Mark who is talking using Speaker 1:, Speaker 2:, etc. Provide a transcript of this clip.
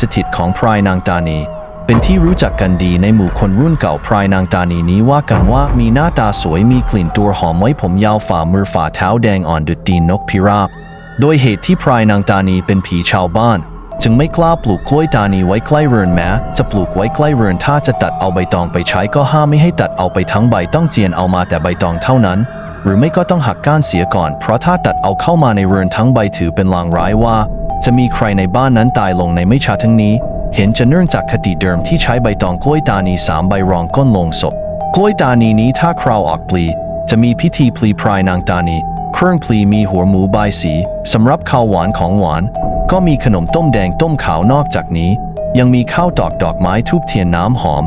Speaker 1: สถิตของพรายนางตานี เป็นที่รู้จักกันดีในหมู่คนรุ่นเก่าพรายนางตานีนี้ว่ากันว่ามีหน้าตาสวยมีกลิ่นตัวหอมไว้ผมยาวฝ่ามือฝ่าเท้าแดงอ่อนดุดตีนนกพิราบ โดยเหตุที่พรายนางตานีเป็นผีชาวบ้าน จึงไม่กล้าปลูกกล้วยตานีไว้ใกล้เรือนแม้ จะปลูกไว้ใกล้เรือนถ้าจะตัดเอาใบตองไปใช้ก็ห้ามไม่ให้ตัดเอาไปทั้งใบต้องเจียนเอามาแต่ใบตองเท่านั้นหรือไม่ก็ต้องหักก้านเสียก่อน เพราะถ้าตัดเอาเข้ามาในเรือนทั้งใบถือเป็นลางร้ายว่า จะมีใครในบ้านนั้นตายลงในไม่ช้าทั้งนี้ เห็นจะเนื่องจากคติเดิมที่ใช้ใบตองกล้วยตานีสามใบรองก้นลงศพกล้วยตานีนี้ถ้าคราวออกปลี จะมีพิธีพลีพรายนางตานี เครื่องพลีมีหัวหมูใบสีสำหรับข้าวหวานของหวาน ก็มีขนมต้มแดงต้มขาวนอกจากนี้ ยังมีข้าวตอกดอกไม้ทูบเทียนน้ำหอม